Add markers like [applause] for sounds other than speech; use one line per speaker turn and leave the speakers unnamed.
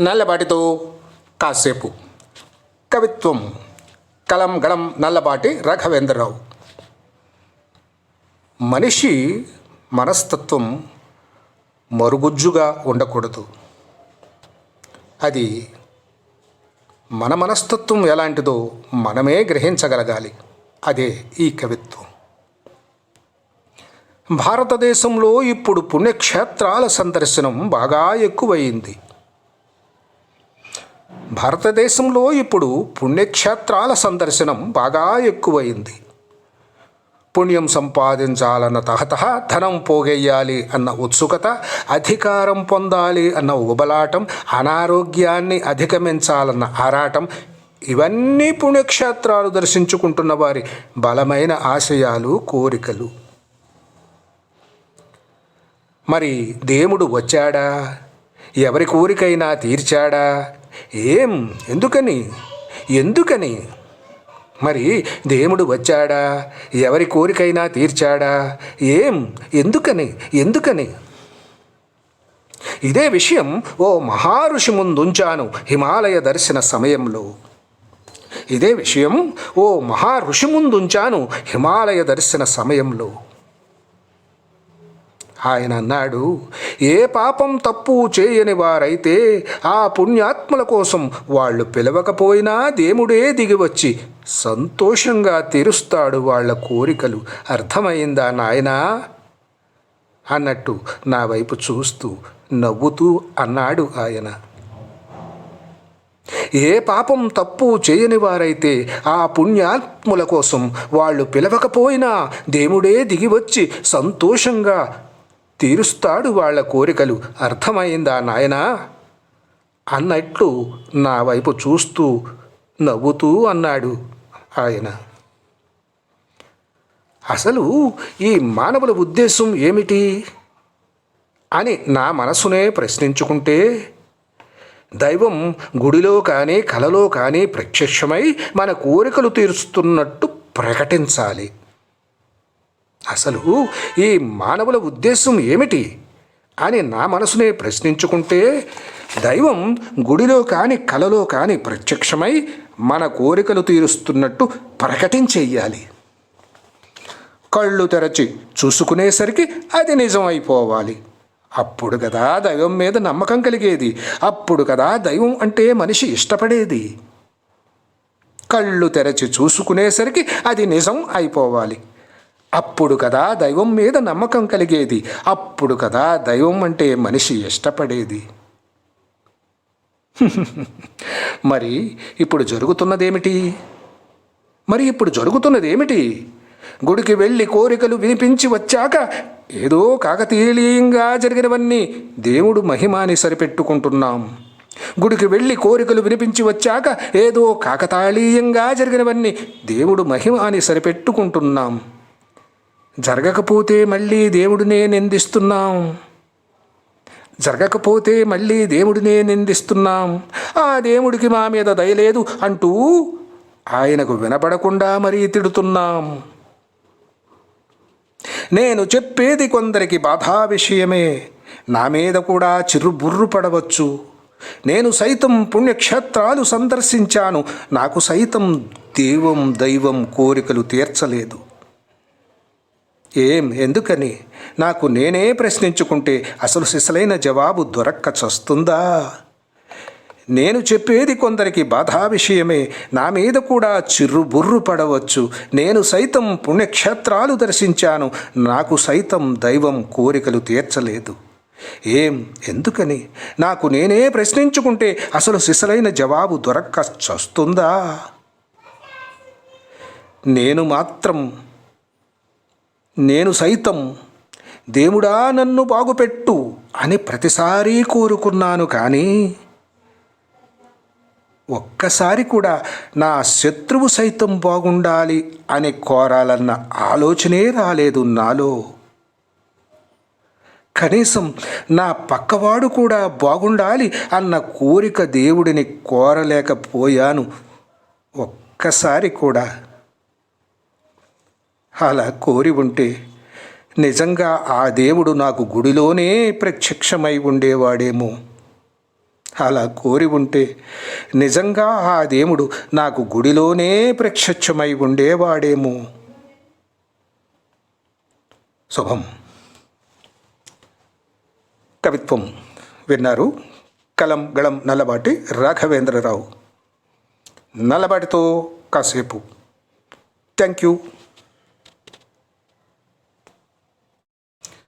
నల్లబాటితో కాసేపు. కవిత్వం కలం గళం నల్లబాటి రాఘవేంద్రరావు. మనిషి మనస్తత్వం మరుగుజ్జుగా ఉండకూడదు. అది మన మనస్తత్వం ఎలాంటిదో మనమే గ్రహించగలగాలి. అదే ఈ కవిత్వం. భారతదేశంలో ఇప్పుడు పుణ్యక్షేత్రాల సందర్శనం బాగా ఎక్కువయింది భారతదేశంలో ఇప్పుడు పుణ్యక్షేత్రాల సందర్శనం బాగా ఎక్కువైంది. పుణ్యం సంపాదించాలన్న తహతహ ధనం పోగేయాలి అన్న ఉత్సుకత అధికారం పొందాలి అన్న ఉబలాటం అనారోగ్యాన్ని అధిగమించాలన్న ఆరాటం ఇవన్నీ పుణ్యక్షేత్రాలు దర్శించుకుంటున్న వారి బలమైన ఆశయాలు కోరికలు. మరి దేవుడు వచ్చాడా? ఎవరి కోరికైనా తీర్చాడా? ఏం? ఎందుకని? ఎందుకని? మరి దేవుడు వచ్చాడా? ఎవరి కోరికైనా తీర్చాడా? ఏం? ఎందుకని? ఎందుకని? ఇదే విషయం ఓ మహారుషి ముందుంచాను హిమాలయ దర్శన సమయంలో. ఇదే విషయం ఓ మహారుషి ముందుంచాను హిమాలయ దర్శన సమయంలో. ఆయన అన్నాడు ఏ పాపం తప్పు చేయని వారైతే ఆ పుణ్యాత్మల కోసం వాళ్ళు పిలవకపోయినా దేవుడే దిగివచ్చి సంతోషంగా తీరుస్తాడు వాళ్ళ కోరికలు. అర్థమైందా నాయనా? అన్నట్టు నా వైపు చూస్తూ నవ్వుతూ అన్నాడు ఆయన. ఏ పాపం తప్పు చేయని వారైతే ఆ పుణ్యాత్ముల కోసం వాళ్ళు పిలవకపోయినా దేవుడే దిగివచ్చి సంతోషంగా తీరుస్తాడు వాళ్ళ కోరికలు. అర్థమైందా నాయనా? అన్నట్లు నా వైపు చూస్తూ నవ్వుతూ అన్నాడు ఆయన. అసలు ఈ మానవుల ఉద్దేశం ఏమిటి? అని నా మనసునే ప్రశ్నించుకుంటే దైవం గుడిలో కానీ కలలో కానీ ప్రత్యక్షమై మన కోరికలు తీరుస్తున్నట్టు ప్రకటించాలి. అసలు ఈ మానవుల ఉద్దేశం ఏమిటి? అని నా మనసునే ప్రశ్నించుకుంటే దైవం గుడిలో కాని కలలో కాని ప్రత్యక్షమై మన కోరికలు తీరుస్తున్నట్టు ప్రకటించేయాలి. కళ్ళు తెరచి చూసుకునేసరికి అది నిజం అయిపోవాలి అప్పుడు కదా దైవం మీద నమ్మకం కలిగేది. అప్పుడు కదా దైవం అంటే మనిషి ఇష్టపడేది. కళ్ళు తెరచి చూసుకునేసరికి అది నిజం అయిపోవాలి. అప్పుడు కదా దైవం మీద నమ్మకం కలిగేది. అప్పుడు కదా దైవం అంటే మనిషి ఇష్టపడేది. [laughs] మరి ఇప్పుడు జరుగుతున్నదేమిటి? మరి ఇప్పుడు జరుగుతున్నదేమిటి? గుడికి వెళ్ళి కోరికలు వినిపించి వచ్చాక ఏదో కాకతీయంగా జరిగినవన్నీ దేవుడు మహిమాని సరిపెట్టుకుంటున్నాం. గుడికి వెళ్ళి కోరికలు వినిపించి వచ్చాక ఏదో కాకతాళీయంగా జరిగినవన్నీ దేవుడు మహిమాని సరిపెట్టుకుంటున్నాం. జరగకపోతే మళ్ళీ దేవుడినే నిందిస్తున్నాం. జరగకపోతే మళ్ళీ దేవుడినే నిందిస్తున్నాం. ఆ దేవుడికి మా మీద దయలేదు అంటూ ఆయనకు వినపడకుండా మరీ తిడుతున్నాం. నేను చెప్పేది కొందరికి బాధా విషయమే. నా మీద కూడా చిరుబుర్రు పడవచ్చు. నేను సైతం పుణ్యక్షేత్రాలు సందర్శించాను. నాకు సైతం దేవం దైవం కోరికలు తీర్చలేదు. ఏం? ఎందుకని? నాకు నేనే ప్రశ్నించుకుంటే అసలు సిసలైన జవాబు దొరక్క చస్తుందా? నేను చెప్పేది కొందరికి బాధా విషయమే. నా మీద కూడా చిర్రుబుర్రు పడవచ్చు. నేను సైతం పుణ్యక్షేత్రాలు దర్శించాను. నాకు సైతం దైవం కోరికలు తీర్చలేదు. ఏం? ఎందుకని? నాకు నేనే ప్రశ్నించుకుంటే అసలు సిసలైన జవాబు దొరక్క చస్తుందా? నేను మాత్రం నేను సైతం దేవుడా నన్ను బాగుపెట్టు అని ప్రతిసారి కోరుకున్నాను కానీ ఒక్కసారి కూడా నా శత్రువు సైతం బాగుండాలి అని కోరాలన్న ఆలోచనే రాలేదు నాలో. కనీసం నా పక్కవాడు కూడా బాగుండాలి అన్న కోరిక దేవుడిని కోరలేకపోయాను. ఒక్కసారి కూడా అలా కోరి ఉంటే నిజంగా ఆ దేవుడు నాకు గుడిలోనే ప్రత్యక్షమై ఉండేవాడేమో. అలా కోరి ఉంటే నిజంగా ఆ దేవుడు నాకు గుడిలోనే ప్రత్యక్షమై ఉండేవాడేమో. శుభం. కవిత్వం విన్నారు. కలం గళం నల్లబాటి రాఘవేంద్రరావు. నల్లబాటితో కాసేపు. Thank you